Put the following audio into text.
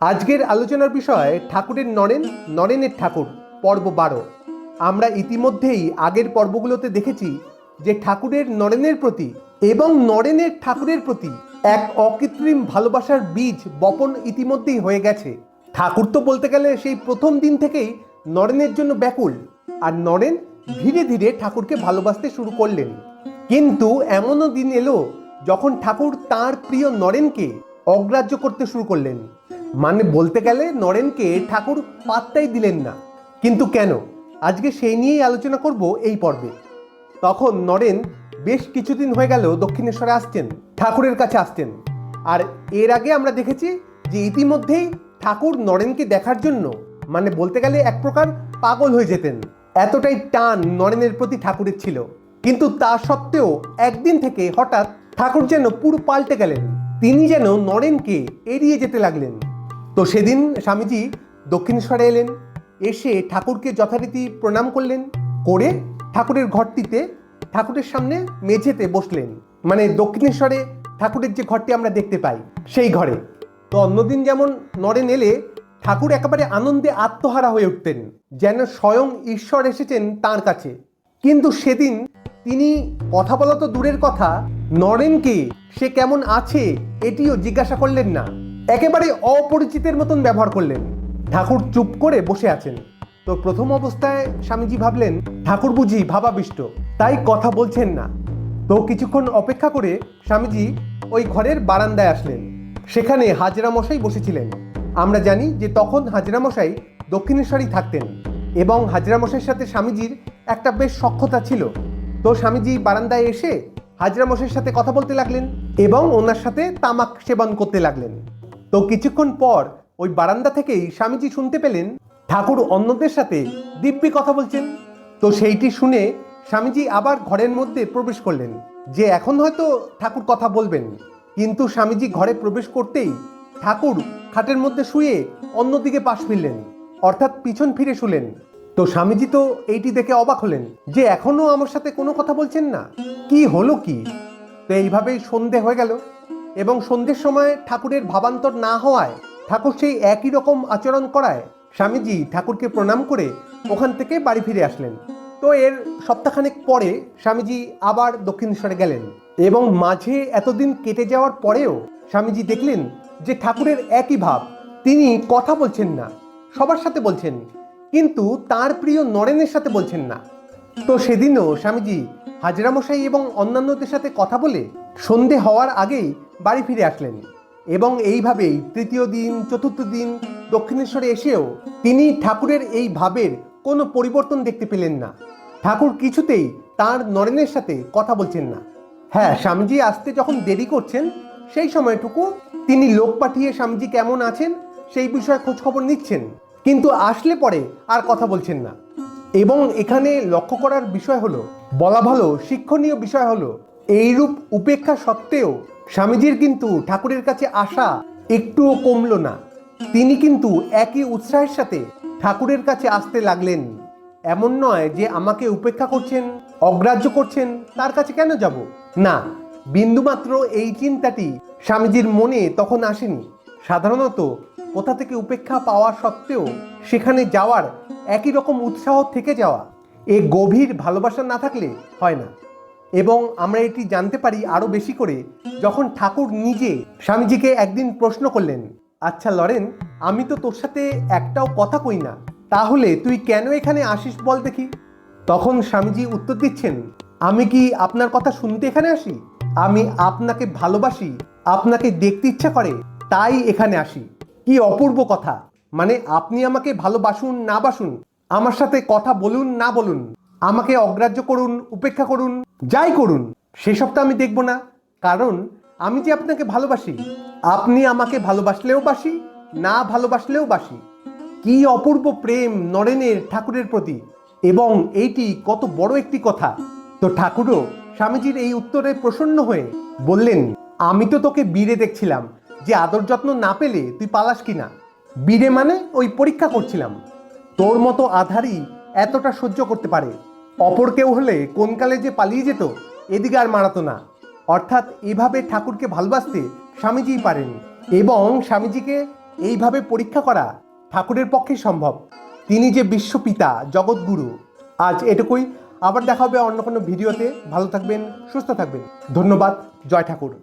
আজকের আলোচনার বিষয় ঠাকুরের নরেন, নরেনের ঠাকুর, পর্ব বারো। আমরা ইতিমধ্যেই আগের পর্বগুলোতে দেখেছি যে ঠাকুরের নরেনের প্রতি এবং নরেনের ঠাকুরের প্রতি এক অকৃত্রিম ভালোবাসার বীজ বপন ইতিমধ্যেই হয়ে গেছে। ঠাকুর তো বলতে গেলে সেই প্রথম দিন থেকেই নরেনের জন্য ব্যাকুল আর নরেন ধীরে ধীরে ঠাকুরকে ভালোবাসতে শুরু করলেন। কিন্তু এমনও দিন এলো যখন ঠাকুর তার প্রিয় নরেনকে অগ্রাহ্য করতে শুরু করলেন। মানে বলতে গেলে নরেনকে ঠাকুর পাত্তাই দিলেন না। কিন্তু কেন? আজকে সেই নিয়েই আলোচনা করব এই পর্বে। তখন নরেন বেশ কিছুদিন হয়ে গেল দক্ষিণেশ্বরে আসছেন, ঠাকুরের কাছে আসতেন আর এর আগে আমরা দেখেছি যে ইতিমধ্যেই ঠাকুর নরেনকে দেখার জন্য মানে বলতে গেলে এক প্রকার পাগল হয়ে যেতেন। এতটাই টান নরেনের প্রতি ঠাকুরের ছিল। কিন্তু তা সত্ত্বেও একদিন থেকে হঠাৎ ঠাকুর যেন পুরো পাল্টে গেলেন। তিনি যেন নরেনকে এড়িয়ে যেতে লাগলেন। তো সেদিন স্বামীজি দক্ষিণেশ্বরে এলেন, এসে ঠাকুরকে যথারীতি প্রণাম করলেন, করে ঠাকুরের ঘরটিতে ঠাকুরের সামনে মেঝেতে বসলেন। মানে দক্ষিণেশ্বরে ঠাকুরের যে ঘরটি আমরা দেখতে পাই, সেই ঘরে। তো অন্যদিন যেমন নরেন এলে, ঠাকুর একেবারে আনন্দে আত্মহারা হয়ে উঠতেন, যেন স্বয়ং ঈশ্বর এসেছেন তার কাছে। কিন্তু সেদিন তিনি কথা বলা তো দূরের কথা, নরেনকে সে কেমন আছে এটিও জিজ্ঞাসা করলেন না। একেবারে অপরিচিতের মতন ব্যবহার করলেন। ঠাকুর চুপ করে বসে আছেন। তো প্রথম অবস্থায় স্বামীজি ভাবলেন, ঠাকুর বুঝি ভাবাবিষ্ট, তাই কথা বলছেন না। তো কিছুক্ষণ অপেক্ষা করে স্বামীজি ওই ঘরের বারান্দায় আসলেন। সেখানে হাজরা মশাই বসেছিলেন। আমরা জানি যে তখন হাজরা মশাই দক্ষিণেশ্বরেই থাকতেন এবং হাজরা মশাইয়ের সাথে স্বামীজির একটা বেশ সক্ষতা ছিল। তো স্বামীজি বারান্দায় এসে হাজরা মশাইয়ের সাথে কথা বলতে লাগলেন এবং ওনার সাথে তামাক সেবন করতে লাগলেন। তো কিছুক্ষণ পর ওই বারান্দা থেকেই স্বামীজি শুনতে পেলেন ঠাকুর অন্যদের সাথে দিব্যি কথা বলছেন। তো সেইটি শুনে স্বামীজি আবার ঘরের মধ্যে প্রবেশ করলেন যে এখন হয়তো ঠাকুর কথা বলবেন। কিন্তু স্বামীজি ঘরে প্রবেশ করতেই ঠাকুর খাটের মধ্যে শুয়ে অন্যদিকে পাশ ফিরলেন, অর্থাৎ পিছন ফিরে শুলেন। তো স্বামীজি তো এইটি দেখে অবাক হলেন যে এখনও আমার সাথে কোনো কথা বলছেন না। কি হলো কি? তো এইভাবেই সন্ধে হয়ে গেল। এবং সন্ধ্যের সময় ঠাকুরের ভাবান্তর না হওয়ায় ঠাকুর সেই একই রকম আচরণ করায়। স্বামীজি ঠাকুরকে প্রণাম করে ওখান থেকে বাড়ি ফিরে আসলেন। তো এর সপ্তাহখানেক পরে স্বামীজি আবার দক্ষিণেশ্বরে গেলেন এবং মাঝে এতদিন কেটে যাওয়ার পরেও স্বামীজি দেখলেন যে ঠাকুরের একই ভাব। তিনি কথা বলছেন না, সবার সাথে বলছেন, কিন্তু তার প্রিয় নরেনের সাথে বলছেন না। তো সেদিনও স্বামীজি হাজরামশাই এবং অন্যান্যদের সাথে কথা বলে সন্ধে হওয়ার আগেই বাড়ি ফিরে আসলেন এবং এইভাবেই তৃতীয় দিন, চতুর্থ দিন, দক্ষিণেশ্বরে এসেও তিনি ঠাকুরের এই ভাবের কোনো পরিবর্তন দেখতে পেলেন না। ঠাকুর কিছুতেই তার নরেনের সাথে কথা বলছেন না। হ্যাঁ স্বামীজি আসতে যখন দেরি করছেন, সেই সময়টুকু তিনি লোক পাঠিয়ে, স্বামীজি কেমন আছেন? সেই বিষয়ে খোঁজখবর নিচ্ছেন। কিন্তু আসলে পরে আর কথা বলছেন না। এবং এখানে লক্ষ্য করার বিষয় হলো, বলা ভালো শিক্ষণীয় বিষয় হলো, এইরূপ উপেক্ষা সত্ত্বেও স্বামীজির কিন্তু ঠাকুরের কাছে আসা একটুও কমল না। তিনি কিন্তু একই উৎসাহের সাথে ঠাকুরের কাছে আসতে লাগলেন। এমন নয় যে আমাকে উপেক্ষা করছেন, অগ্রাহ্য করছেন, তার কাছে কেন যাব? না, বিন্দুমাত্র এই চিন্তাটি স্বামীজির মনে তখন আসেনি। সাধারণত কোথা থেকে উপেক্ষা পাওয়া সত্ত্বেও সেখানে যাওয়ার একই রকম উৎসাহ থেকে যাওয়া, এ গভীর ভালোবাসা না থাকলে হয় না। এবং আমরা এটি জানতে পারি আরও বেশি করে যখন ঠাকুর নিজে স্বামীজিকে একদিন প্রশ্ন করলেন আচ্ছা লরেন, আমি তো তোর সাথে একটাও কথা কই না, তাহলে তুই কেন এখানে আসিস বল দেখি? তখন স্বামীজি উত্তর দিচ্ছেন, আমি কি আপনার কথা শুনতে এখানে আসি? আমি আপনাকে ভালোবাসি, আপনাকে দেখতে ইচ্ছা করে, তাই এখানে আসি। কি অপূর্ব কথা! মানে আপনি আমাকে ভালোবাসুন না বাসুন, আমার সাথে কথা বলুন না বলুন। আমাকে অগ্রাহ্য করুন, উপেক্ষা করুন, যাই করুন সেসব তো আমি দেখব না। কারণ আমি যে আপনাকে ভালোবাসি, আপনি আমাকে ভালোবাসলেও বাসি, না ভালোবাসলেও বাসি। কি অপূর্ব প্রেম নরেনের ঠাকুরের প্রতি। এবং এইটি কত বড় একটি কথা। তো ঠাকুরও স্বামীজির এই উত্তরে প্রসন্ন হয়ে বললেন, আমি তো তোকে বীরে দেখছিলাম, যে আদর যত্ন না পেলে তুই পালাস কিনা। বীরে মানে ওই পরীক্ষা করছিলাম। তোর মতো আধারই এতটা সহ্য করতে পারে। অপর কেউ হলে কোন কালে যে পালিয়ে যেত, এদিকে আর মারাতো না। অর্থাৎ এভাবে ঠাকুরকে ভালোবাসতে স্বামীজিই পারেন এবং স্বামীজিকে এইভাবে পরীক্ষা করা ঠাকুরের পক্ষে সম্ভব। তিনি যে বিশ্বপিতা জগৎগুরু, আজ এটুকুই। আবার দেখা হবে অন্য কোনো ভিডিওতে। ভালো থাকবেন, সুস্থ থাকবেন। ধন্যবাদ, জয় ঠাকুর।